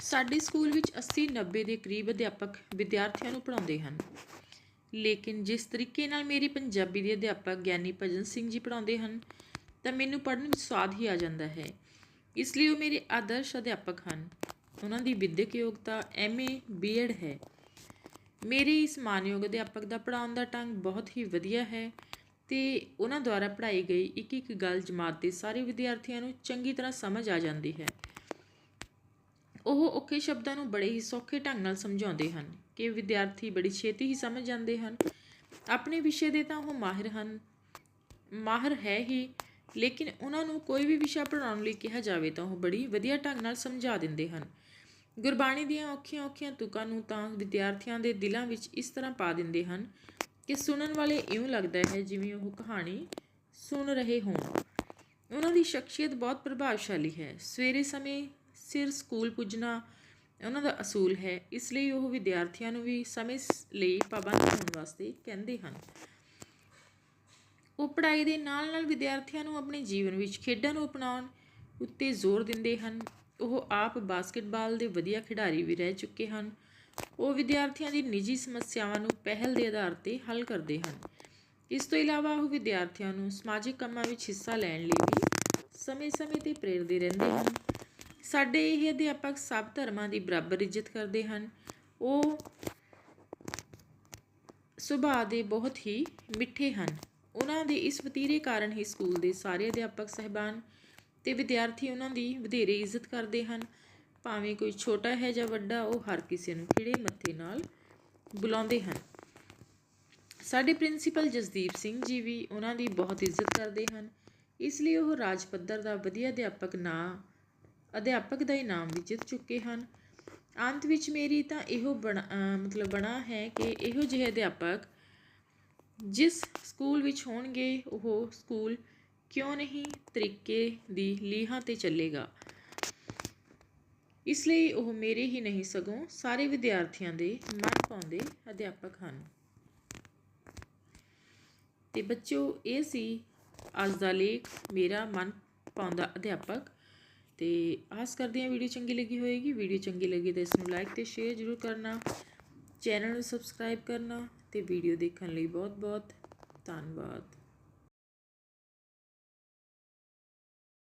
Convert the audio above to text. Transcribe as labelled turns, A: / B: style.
A: ਸਾਡੇ ਸਕੂਲ ਵਿੱਚ 80-90 ਦੇ ਕਰੀਬ ਅਧਿਆਪਕ ਵਿਦਿਆਰਥੀਆਂ ਨੂੰ ਪੜ੍ਹਾਉਂਦੇ ਹਨ। ਲੇਕਿਨ ਜਿਸ ਤਰੀਕੇ ਨਾਲ ਮੇਰੀ ਪੰਜਾਬੀ ਦੇ ਅਧਿਆਪਕ ਗਿਆਨੀ ਭਜਨ ਸਿੰਘ ਜੀ ਪੜ੍ਹਾਉਂਦੇ ਹਨ, ਤਾਂ ਮੈਨੂੰ ਪੜ੍ਹਨ ਵਿੱਚ ਸਵਾਦ ਹੀ ਆ ਜਾਂਦਾ ਹੈ। ਇਸ ਲਈ ਉਹ ਮੇਰੇ ਆਦਰਸ਼ ਅਧਿਆਪਕ ਹਨ। ਉਹਨਾਂ ਦੀ ਵਿਦਿਅਕ ਯੋਗਤਾ ਐਮਏ ਬੀਐਡ ਹੈ। ਮੇਰੇ ਇਸ ਮਾਨਯੋਗ ਅਧਿਆਪਕ ਦਾ ਪੜ੍ਹਾਉਣ ਦਾ ਢੰਗ ਬਹੁਤ ਹੀ ਵਧੀਆ ਹੈ ਤੇ ਉਹਨਾਂ ਦੁਆਰਾ ਪੜ੍ਹਾਈ ਗਈ ਇੱਕ ਇੱਕ ਗੱਲ ਜਮਾਤ ਦੇ ਸਾਰੇ ਵਿਦਿਆਰਥੀਆਂ ਨੂੰ ਚੰਗੀ ਤਰ੍ਹਾਂ ਸਮਝ ਆ ਜਾਂਦੀ ਹੈ। ਉਹ ਔਖੇ ਸ਼ਬਦਾਂ ਨੂੰ ਬੜੇ ਹੀ ਸੌਖੇ ਢੰਗ ਨਾਲ ਸਮਝਾਉਂਦੇ ਹਨ ਕਿ ਵਿਦਿਆਰਥੀ ਬੜੀ ਛੇਤੀ ਹੀ ਸਮਝ ਜਾਂਦੇ ਹਨ। ਆਪਣੇ ਵਿਸ਼ੇ ਦੇ ਤਾਂ ਉਹ ਮਾਹਿਰ ਹਨ, ਮਾਹਿਰ ਹੈ ਹੀ, ਲੇਕਿਨ ਉਹਨਾਂ ਨੂੰ ਕੋਈ ਵੀ ਵਿਸ਼ਾ ਪੜ੍ਹਾਉਣ ਲਈ ਕਿਹਾ ਜਾਵੇ ਤਾਂ ਉਹ ਬੜੀ ਵਧੀਆ ਢੰਗ ਨਾਲ ਸਮਝਾ ਦਿੰਦੇ ਹਨ। ਗੁਰਬਾਣੀ ਦੀਆਂ ਔਖੀਆਂ-ਔਖੀਆਂ ਤੁਕਾਂ ਨੂੰ ਤਾਂ ਵਿਦਿਆਰਥੀਆਂ ਦੇ ਦਿਲਾਂ ਵਿੱਚ ਇਸ ਤਰ੍ਹਾਂ ਪਾ ਦਿੰਦੇ ਹਨ ਕਿ ਸੁਣਨ ਵਾਲੇ ਇਉਂ ਲੱਗਦਾ ਹੈ ਜਿਵੇਂ ਉਹ ਕਹਾਣੀ ਸੁਣ ਰਹੇ ਹੋਣ। ਉਹਨਾਂ ਦੀ ਸ਼ਖਸੀਅਤ ਬਹੁਤ ਪ੍ਰਭਾਵਸ਼ਾਲੀ ਹੈ। ਸਵੇਰੇ ਸਮੇਂ ਸਿਰ ਸਕੂਲ ਪੁੱਜਣਾ ਉਹਨਾਂ ਦਾ ਅਸੂਲ ਹੈ। ਇਸ ਲਈ ਉਹ ਵਿਦਿਆਰਥੀਆਂ ਨੂੰ ਵੀ ਸਮੇਂ ਲਈ ਪਾਬੰਦ ਹੋਣ ਵਾਸਤੇ ਕਹਿੰਦੇ ਹਨ। ਉਹ ਪੜ੍ਹਾਈ ਦੇ ਨਾਲ-ਨਾਲ ਵਿਦਿਆਰਥੀਆਂ ਨੂੰ ਆਪਣੇ ਜੀਵਨ ਵਿੱਚ ਖੇਡਾਂ ਨੂੰ ਅਪਣਾਉਣ ਉੱਤੇ ਜ਼ੋਰ ਦਿੰਦੇ ਹਨ। ਉਹ ਆਪ ਬਾਸਕਟਬਾਲ ਦੇ ਵਧੀਆ ਖਿਡਾਰੀ ਵੀ ਰਹਿ ਚੁੱਕੇ ਹਨ। ਉਹ ਵਿਦਿਆਰਥੀਆਂ ਦੀ ਨਿੱਜੀ ਸਮੱਸਿਆਵਾਂ ਨੂੰ ਪਹਿਲ ਦੇ ਆਧਾਰ ਤੇ ਹੱਲ ਕਰਦੇ ਹਨ। ਇਸ ਤੋਂ ਇਲਾਵਾ ਉਹ ਵਿਦਿਆਰਥੀਆਂ ਨੂੰ ਸਮਾਜਿਕ ਕੰਮਾਂ ਵਿੱਚ ਹਿੱਸਾ ਲੈਣ ਲਈ ਵੀ ਸਮੇਂ-ਸਮੇਂ ਤੇ ਪ੍ਰੇਰਦੇ ਰਹਿੰਦੇ ਹਨ। ਸਾਡੇ ਇਹ ਅਧਿਆਪਕ ਸਭ ਧਰਮਾਂ ਦੀ ਬਰਾਬਰ ਇੱਜ਼ਤ ਕਰਦੇ ਹਨ। ਉਹ ਸੁਭਾਅ ਦੇ ਬਹੁਤ ਹੀ ਮਿੱਠੇ ਹਨ। ਉਹਨਾਂ ਦੇ ਇਸ ਵਤੀਰੇ ਕਾਰਨ ਹੀ ਸਕੂਲ ਦੇ ਸਾਰੇ ਅਧਿਆਪਕ ਸਹਿਬਾਨ ਤੇ ਵਿਦਿਆਰਥੀ ਉਹਨਾਂ ਦੀ ਵਧੇਰੇ ਇੱਜ਼ਤ ਕਰਦੇ ਹਨ। ਭਾਵੇਂ ਕੋਈ ਛੋਟਾ ਹੈ ਜਾਂ ਵੱਡਾ, ਉਹ ਹਰ ਕਿਸੇ ਨੂੰ ਖਿੜੇ ਮੱਥੇ ਨਾਲ ਬੁਲਾਉਂਦੇ ਹਨ। ਸਾਡੇ ਪ੍ਰਿੰਸੀਪਲ ਜਸਦੀਪ ਸਿੰਘ ਜੀ ਵੀ ਉਹਨਾਂ ਦੀ ਬਹੁਤ ਇੱਜ਼ਤ ਕਰਦੇ ਹਨ। ਇਸ ਲਈ ਉਹ ਰਾਜ ਪੱਧਰ ਦਾ ਵਧੀਆ ਅਧਿਆਪਕ ਨਾ ਅਧਿਆਪਕ ਦਾ ਇਨਾਮ ਵੀ ਜਿੱਤ ਚੁੱਕੇ ਹਨ। ਅੰਤ ਵਿੱਚ ਮੇਰੀ ਤਾਂ ਇਹੋ ਬਣਾ ਮਤਲਬ ਬਣਾ ਹੈ ਕਿ ਇਹੋ ਜਿਹੇ ਅਧਿਆਪਕ ਜਿਸ ਸਕੂਲ ਵਿੱਚ ਹੋਣਗੇ, ਉਹ ਸਕੂਲ ਕਿਉਂ ਨਹੀਂ ਤਰੀਕੇ ਦੀ ਲੀਹਾਂ ਤੇ ਚੱਲੇਗਾ। ਇਸ ਲਈ ਉਹ ਮੇਰੇ ਹੀ ਨਹੀਂ ਸਗੋਂ ਸਾਰੇ ਵਿਦਿਆਰਥੀਆਂ ਦੇ ਮਨ ਪਾਉਂਦੇ ਅਧਿਆਪਕ ਹਨ। ਤੇ ਬੱਚਿਓ ਇਹ ਸੀ ਅੱਜ ਦਾ ਲੇਖ, ਮੇਰਾ ਮਨ ਪਾਉਂਦਾ ਅਧਿਆਪਕ। ਤੇ ਆਸ ਕਰਦੇ ਹਾਂ ਵੀਡੀਓ ਚੰਗੀ ਲੱਗੀ ਹੋਏਗੀ। ਵੀਡੀਓ ਚੰਗੀ ਲੱਗੀ ਤਾਂ ਇਸ ਨੂੰ ਲਾਈਕ ਤੇ ਸ਼ੇਅਰ ਜ਼ਰੂਰ ਕਰਨਾ। ਚੈਨਲ ਨੂੰ ਸਬਸਕ੍ਰਾਈਬ ਕਰਨਾ ਤੇ ਵੀਡੀਓ ਦੇਖਣ ਲਈ ਬਹੁਤ ਬਹੁਤ ਧੰਨਵਾਦ।